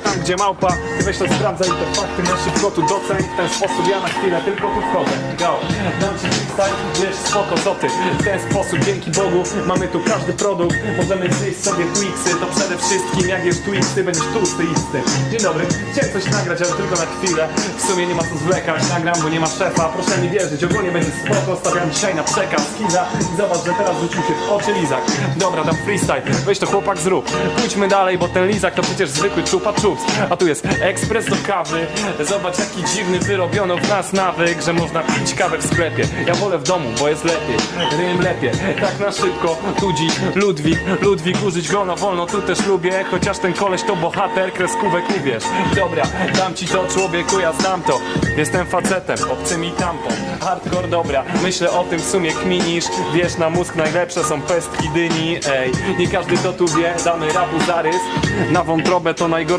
tam, gdzie małpa. Ty weź to sprawdzaj te fakty, na szybko tu doceń W ten sposób ja na chwilę tylko tu wchodzę. Go, freestyle, wiesz, spoko, co ty? W ten sposób, dzięki Bogu, mamy tu każdy produkt. Możemy zjeść sobie Twixy, to przede wszystkim jak jesz Twixy, będziesz tłusty isty Dzień dobry, chciałem coś nagrać, ale tylko na chwilę. W sumie nie ma co zwlekać, nagram, bo nie ma szefa. Proszę mi wierzyć, ogólnie będzie spoko, stawiam dzisiaj na przekaz Kiza, i zobacz, że teraz rzucił się w oczy lizak. Dobra, dam freestyle, weź to chłopak zrób. Pójdźmy dalej, bo ten lizak to przecież zwykły czupa czups A tu jest ekspres do kawy. Zobacz jaki dziwny wyrobiono w nas nawyk Że można pić kawę w sklepie. Ja w domu, bo jest lepiej Rym lepiej, tak na szybko Tu dziś Ludwik, Ludwik użyć go na wolno. Tu też lubię, chociaż ten koleś to bohater Kreskówek nie wiesz. Dobra, dam ci to człowieku, ja znam to. Jestem facetem, obcy mi tampon Hardcore dobra, myślę o tym w sumie kminisz. Wiesz, na mózg najlepsze są pestki dyni Ej, nie każdy to tu wie, damy rapu zarys. Na wątrobę to najgorsze